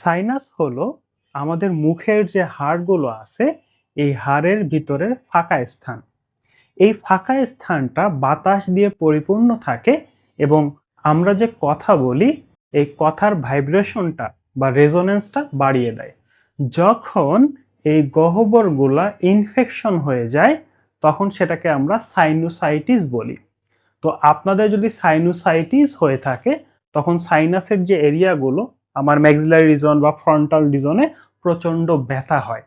Sinus হলো আমাদের মুখের যে হাড়গুলো আছে, এই হাড়ের ভিতরের ফাঁকা স্থান। এই ফাঁকা স্থানটা বাতাস দিয়ে পরিপূর্ণ থাকে এবং আমরা যে কথা বলি, এই কথার ভাইব্রেশনটা বা রেজোনেন্সটা বাড়িয়ে দেয়। যখন এই গহ্বরগুলা ইনফেকশন হয়ে যায়, তখন সেটাকে আমরা সাইনোসাইটিস বলি। তো আপনাদের যদি সাইনোসাইটিস হয়ে থাকে, তখন সাইনাসের যে এরিয়াগুলো আমার ম্যাক্সিলারি রিজন বা ফ্রন্টাল রিজনে প্রচণ্ড ব্যথা হয়।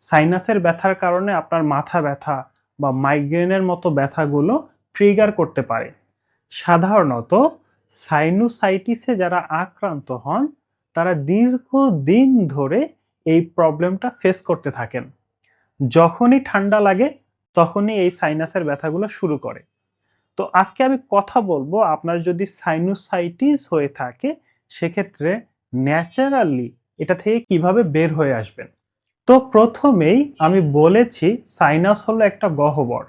সাইনাসের ব্যথার কারণে আপনার মাথা ব্যথা বা মাইগ্রেনের মতো ব্যথাগুলো ট্রিগার করতে পারে। সাধারণত সাইনোসাইটিসে যারা আক্রান্ত হন, তারা দীর্ঘদিন ধরে এই প্রবলেমটা ফেস করতে থাকেন। যখনই ঠান্ডা লাগে, তখনই এই সাইনাসের ব্যথাগুলো শুরু করে। তো আজকে আমি কথা বলব, আপনার যদি সাইনোসাইটিস হয়ে থাকে, সেক্ষেত্রে ন্যাচারালি এটা থেকে কীভাবে বের হয়ে আসবেন? তো প্রথমেই আমি বলেছি সাইনাস হলো একটা গহ্বর।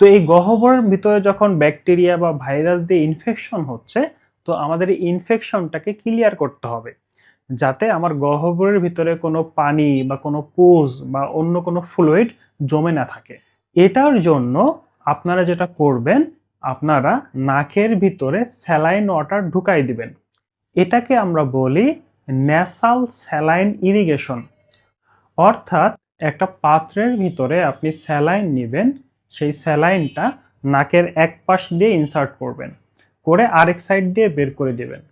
তো এই গহ্বরের ভিতরে যখন ব্যাকটেরিয়া বা ভাইরাস দিয়ে ইনফেকশন হচ্ছে, তো আমাদের ইনফেকশনটাকে ক্লিয়ার করতে হবে। যাতে আমার গহ্বরের ভিতরে কোনো পানি বা কোনো পোজ বা অন্য কোনো ফ্লুইড জমে না থাকে। এটার জন্য আপনারা যেটা করবেন, আপনারা নাকের ভিতরে স্যালাইন ওয়াটার ঢুকাই দিবেন। এটাকে আমরা বলি ন্যাসাল স্যালাইন ইরিগেশন অর্থাৎ একটা পাত্রের ভিতরে আপনি স্যালাইন নেবেন, সেই স্যালাইনটা নাকের এক পাশ দিয়ে ইনসার্ট করবেন, করে আরেক সাইড দিয়ে বের করে দেবেন।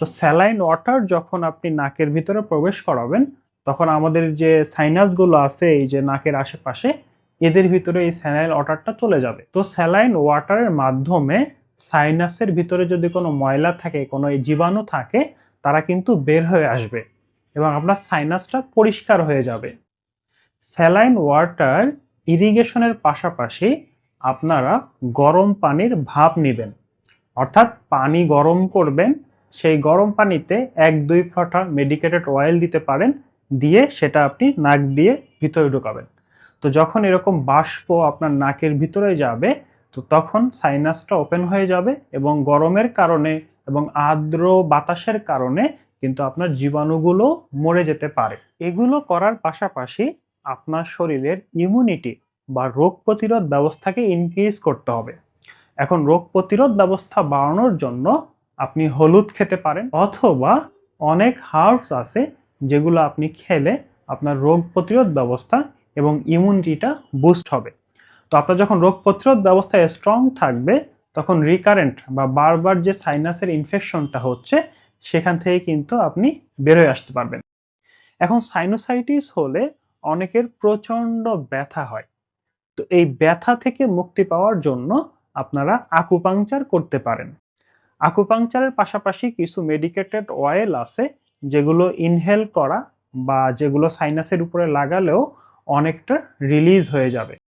তো স্যালাইন ওয়াটার যখন আপনি নাকের ভিতরে প্রবেশ করাবেন, তখন আমাদের যে সাইনাসগুলো আছে, এই যে নাকের আশেপাশে, এদের ভিতরে এই স্যালাইন ওয়াটারটা চলে যাবে। তো স্যালাইন ওয়াটারের মাধ্যমে সাইনাসের ভিতরে যদি কোনো ময়লা থাকে, কোনো জীবাণু থাকে, তারা কিন্তু বের হয়ে আসবে এবং আপনার সাইনাসটা পরিষ্কার হয়ে যাবে। স্যালাইন ওয়াটার ইরিগেশনের পাশাপাশি আপনারা গরম পানির ভাপ নেবেন। অর্থাৎ পানি গরম করবেন, সেই গরম পানিতে এক দুই ফোঁটা মেডিকেটেড অয়েল দিতে পারেন, দিয়ে সেটা আপনি নাক দিয়ে ভিতরে ঢুকাবেন। তো যখন এরকম বাষ্প আপনার নাকের ভিতরে যাবে তো তখন সাইনাসটা ওপেন হয়ে যাবে এবং গরমের কারণে এবং আর্দ্র বাতাসের কারণে কিন্তু আপনার জীবাণুগুলো মরে যেতে পারে। এগুলো করার পাশাপাশি আপনার শরীরের ইমিউনিটি বা রোগ প্রতিরোধ ব্যবস্থাকে ইনক্রিজ করতে হবে। এখন রোগ প্রতিরোধ ব্যবস্থা বাড়ানোর জন্য আপনি হলুদ খেতে পারেন অথবা অনেক হার্বস আছে যেগুলো আপনি খেলে আপনার রোগ প্রতিরোধ ব্যবস্থা এবং ইমিউনিটিটা বুস্ট হবে। তো আপনার যখন রোগ প্রতিরোধ ব্যবস্থা স্ট্রং থাকবে, তখন রিকারেন্ট বা বারবার যে সাইনাসের ইনফেকশনটা হচ্ছে, সেখান থেকে কিন্তু আপনি বেরোয় আসতে পারবেন। এখন সাইনোসাইটিস হলে অনেকের প্রচণ্ড ব্যথা হয়। তো এই ব্যথা থেকে মুক্তি পাওয়ার জন্য আপনারা আকুপাংচার করতে পারেন। আকুপাংচারের পাশাপাশি কিছু মেডিকেটেড অয়েল আছে, যেগুলো ইনহেল করা বা যেগুলো সাইনাসের উপরে লাগালেও অনেকটা রিলিজ হয়ে যাবে।